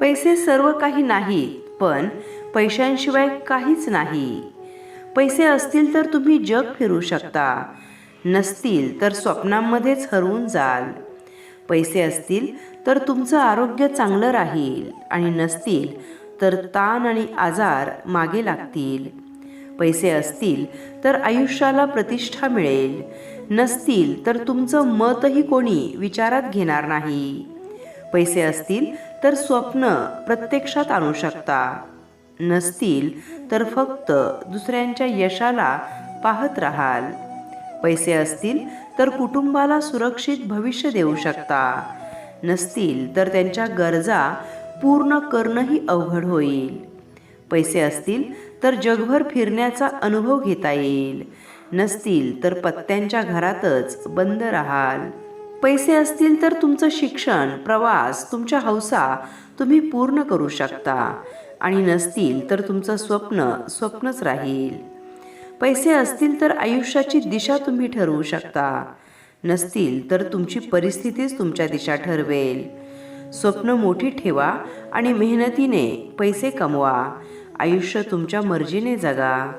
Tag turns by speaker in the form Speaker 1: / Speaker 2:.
Speaker 1: पैसे सर्व काही नाहीत पण पैशांशिवाय काहीच नाही. पैसे असतील तर तुम्ही जग फिरू शकता नसतील तर स्वप्नांमध्येच हरवून जाल. पैसे असतील तर तुमचं आरोग्य चांगलं राहील आणि नसतील तर ताण आणि आजार मागे लागतील. पैसे असतील तर आयुष्याला प्रतिष्ठा मिळेल नसतील तर तुमचं मतही कोणी विचारात घेणार नाही. पैसे असतील तर स्वप्न प्रत्यक्षात आणू शकता. नसतील तर फक्त दुसऱ्यांच्या यशाला पाहत राहाल. पैसे असतील तर कुटुंबाला सुरक्षित भविष्य देऊ शकता. नसतील तर त्यांच्या गरजा पूर्ण करणंही अवघड होईल. पैसे असतील तर जगभर फिरण्याचा अनुभव घेता येईल. नसतील तर पत्त्यांच्या घरातच बंद राहाल. पैसे असतील तर तुमचं शिक्षण प्रवास तुमच्या हौसा तुम्ही पूर्ण करू शकता. आणि नसतील तर तुमचं स्वप्न स्वप्नच राहील. पैसे असतील तर आयुष्याची दिशा तुम्ही ठरवू शकता. नसतील तर तुमची परिस्थितीच तुमच्या दिशा ठरवेल. स्वप्न मोठी ठेवा आणि मेहनतीने पैसे कमवा. आयुष्य तुमच्या मर्जीने जगा.